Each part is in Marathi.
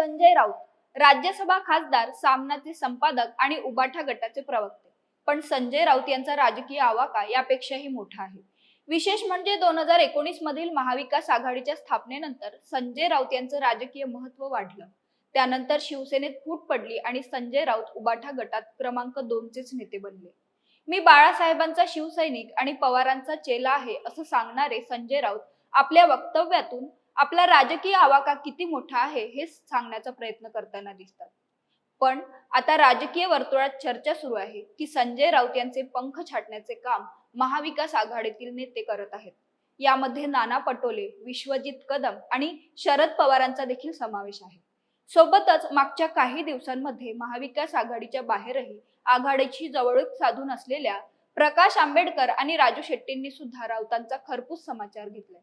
संजय राऊत राज्यसभा खासदार सामनाचे संपादक आणि उबाठा गटाचे प्रवक्ते. पण संजय राऊत यांचा राजकीय आवाका यापेक्षाही मोठा आहे. विशेष म्हणजे दोन हजार एकोणीस मधील महाविकास आघाडीच्या स्थापनेनंतर संजय राऊत यांचं राजकीय महत्त्व वाढलं. त्यानंतर शिवसेनेत फूट पडली आणि संजय राऊत उबाठा गटात क्रमांक दोनचेच नेते बनले. मी बाळासाहेबांचा शिवसैनिक आणि पवारांचा चेला आहे असं सांगणारे संजय राऊत आपल्या वक्तव्यातून आपला राजकीय आवाका किती मोठा आहे हे सांगण्याचा प्रयत्न करताना दिसतात. पण आता राजकीय वर्तुळात चर्चा सुरू आहे की संजय राऊत यांचे पंख छाटण्याचे काम महाविकास आघाडीतील नेते करत आहेत. यामध्ये नाना पटोले विश्वजित कदम आणि शरद पवारांचा देखील समावेश आहे. सोबतच मागच्या काही दिवसांमध्ये महाविकास आघाडीच्या बाहेरही आघाडीची जवळच साधून असलेल्या प्रकाश आंबेडकर आणि राजू शेट्टींनी सुद्धा राऊतांचा खरपूस समाचार घेतलाय.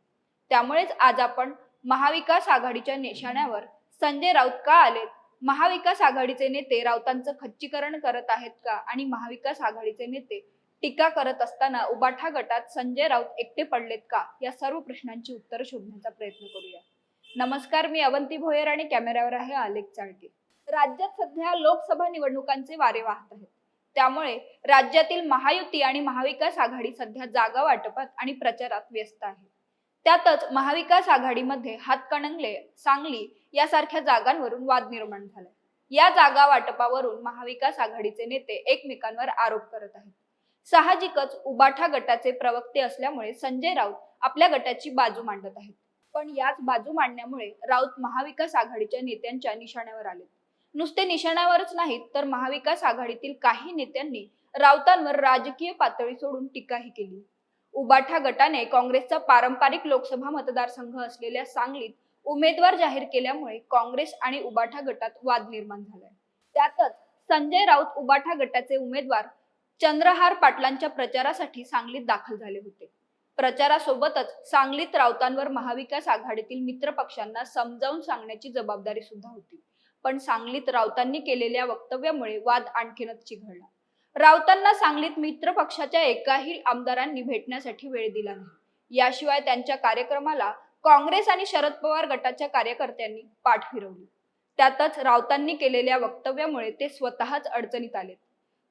त्यामुळेच आज आपण महाविकास आघाडीच्या निशाण्यावर संजय राऊत का आलेत? महाविकास आघाडीचे नेते राऊतांचं खच्चीकरण करत आहेत का? आणि महाविकास आघाडीचे नेते टीका करत असताना उबाठा गटात संजय राऊत एकटे पडलेत का? या सर्व प्रश्नांची उत्तरं शोधण्याचा प्रयत्न करूया. नमस्कार मी अवंती भोयर आणि कॅमेऱ्यावर आहे आलेख चाळके. राज्यात सध्या लोकसभा निवडणुकांचे वारे वाहत आहेत. त्यामुळे राज्यातील महायुती आणि महाविकास आघाडी सध्या जागा वाटपात आणि प्रचारात व्यस्त आहे. त्यातच महाविकास आघाडीमध्ये हातकणंगले सांगली यासारख्या जागांवरून वाद निर्माण झाला. या जागा वाटपावरून महाविकास आघाडीचे नेते एकमेकांवर आरोप करत आहेत. साहजिकच उबाठा गटाचे प्रवक्ते असल्यामुळे संजय राऊत आपल्या गटाची बाजू मांडत आहेत. पण याच बाजू मांडण्यामुळे राऊत महाविकास आघाडीच्या नेत्यांच्या निशाण्यावर आले नुसते निशाण्यावरच नाहीत तर महाविकास आघाडीतील काही नेत्यांनी राऊतांवर राजकीय पातळी सोडून टीकाही केली. उबाठा गटाने काँग्रेसचा पारंपरिक लोकसभा मतदारसंघ असलेल्या सांगलीत उमेदवार जाहीर केल्यामुळे काँग्रेस आणि उबाठा गटात वाद निर्माण झालाय. त्यातच संजय राऊत उबाठा गटाचे उमेदवार चंद्रहार पाटलांच्या प्रचारासाठी सांगलीत दाखल झाले होते. प्रचारासोबतच सांगलीत राऊतांवर महाविकास आघाडीतील मित्र पक्षांना समजावून सांगण्याची जबाबदारी सुद्धा होती. पण सांगलीत राऊतांनी केलेल्या वक्तव्यामुळे वाद आणखीनच चिघळला. राऊतांना सांगलीत मित्र पक्षाच्या एकाही आमदारांनी भेटण्यासाठी वेळ दिला नाही. याशिवाय त्यांच्या कार्यक्रमाला काँग्रेस आणि शरद पवार गटाच्या कार्यकर्त्यांनी पाठ फिरवली. त्यातच राऊतांनी केलेल्या वक्तव्यामुळे ते स्वतःच अडचणीत आले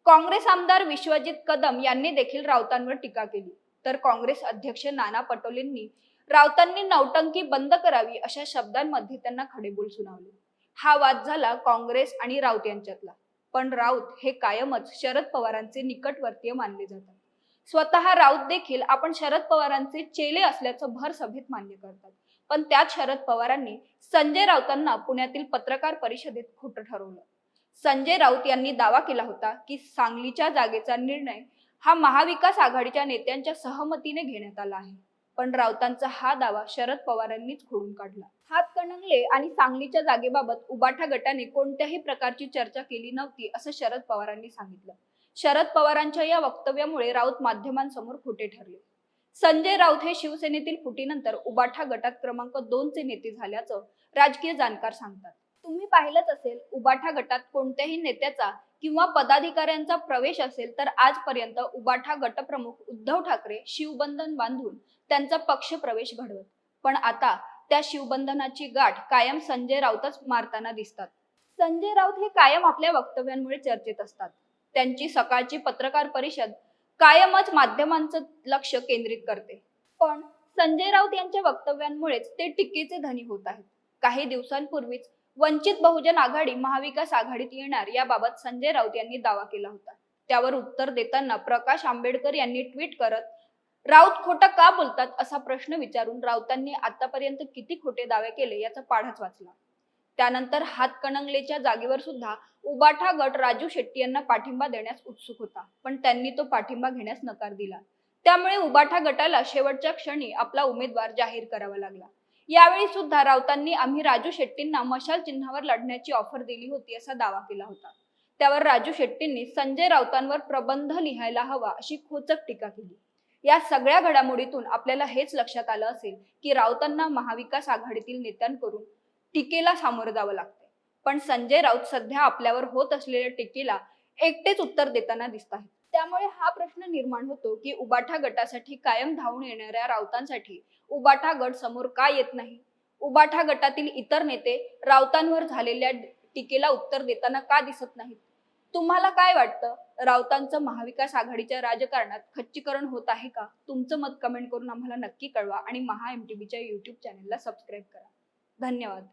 काँग्रेस आमदार विश्वजित कदम यांनी देखील राऊतांवर टीका केली. तर काँग्रेस अध्यक्ष नाना पटोलेंनी राऊतांनी नौटंकी बंद करावी अशा शब्दांमध्ये त्यांना खडेबोल सुनावले. हा वाद झाला काँग्रेस आणि राऊत यांच्यातला. पण राऊत हे कायमच शरद पवारांचे निकटवर्तीय मानले जातात. स्वतः राऊत देखील आपण शरद पवारांचे चेले असल्याचं भर सभेत मान्य करतात. पण त्यात शरद पवारांनी संजय राऊतांना पुण्यातील पत्रकार परिषदेत खोटं ठरवलं. संजय राऊत यांनी दावा केला होता की सांगलीच्या जागेचा निर्णय हा महाविकास आघाडीच्या नेत्यांच्या सहमतीने घेण्यात आला आहे. पण राऊतांचा हा दावा शरद पवारांनीच खोडून काढला. हातकणंगले आणि सांगलीच्या जागेबाबत उबाठा गटाने कोणत्याही प्रकारची चर्चा केली नव्हती असं शरद पवारांनी सांगितलं. शरद पवारांच्या या वक्तव्यामुळे राऊत माध्यमांसमोर खोटे ठरले. संजय राऊत हे शिवसेनेतील फुटीनंतर उबाठा गटात क्रमांक दोन चे नेते झाल्याचं राजकीय जाणकार सांगतात. तुम्ही पाहिलंच असेल उबाठा गटात कोणत्याही नेत्याचा किंवा पदाधिकाऱ्यांचा प्रवेश असेल तर आजपर्यंत उबाठा गटप्रमुख उद्धव ठाकरे शिवबंधन बांधून त्यांचा पक्ष प्रवेश घडवत. पण आता त्या शिवबंधनाची गाठ कायम संजय राऊतच मारताना दिसतात. संजय राऊत हे कायम आपल्या वक्तव्यांमुळे चर्चेत असतात. त्यांची सकाळची पत्रकार परिषद कायमच माध्यमांचं लक्ष केंद्रित करते. पण संजय राऊत यांच्या वक्तव्यांमुळेच ते टीकेचे धनी होत आहेत. काही दिवसांपूर्वीच वंचित बहुजन आघाडी महाविकास आघाडीत येणार याबाबत संजय राऊत यांनी दावा केला होता. त्यावर उत्तर देताना प्रकाश आंबेडकर यांनी ट्विट करत राऊत खोटं का बोलतात असा प्रश्न विचारून राऊतांनी आतापर्यंत किती खोटे दावे केले याचा पाढाच वाचला. त्यानंतर हातकणंगलेच्या जागेवर सुद्धा उबाठा गट राजू शेट्टी यांना पाठिंबा देण्यास उत्सुक होता पण त्यांनी तो पाठिंबा घेण्यास नकार दिला. त्यामुळे उबाठा गटाला शेवटच्या क्षणी आपला उमेदवार जाहीर करावा लागला. यावेळी सुद्धा राऊतांनी आम्ही राजू शेट्टींना मशाल चिन्हावर लढण्याची ऑफर दिली होती असा दावा केला होता. त्यावर राजू शेट्टींनी संजय राऊतांवर प्रबंध लिहायला हवा अशी खोचक टीका केली. या सगळ्या घडामोडीतून आपल्याला हेच लक्षात आलं असेल की राऊतांना महाविकास आघाडीतील नेत्यांकडून टीकेला सामोरं जावं लागतंय. पण संजय राऊत सध्या आपल्यावर होत असलेल्या टीकेला एकटेच उत्तर देताना दिसत आहेत. त्यामुळे हा प्रश्न निर्माण होतो की उबाठा गटासाठी कायम धावून येणाऱ्या राऊतांसाठी उबाठा गट समोर का येत नाही? उबाठा गटातील इतर नेते राऊतांवर झालेल्या टीकेला उत्तर देताना का दिसत नाहीत? तुम्हाला काय वाटतं? राऊतांचं महाविकास आघाडीच्या राजकारणात खच्चीकरण होत आहे का? तुमचं मत कमेंट करून आम्हाला नक्की कळवा आणि महा एम टी व्हीच्या यूट्यूब चॅनलला सबस्क्राईब करा. धन्यवाद.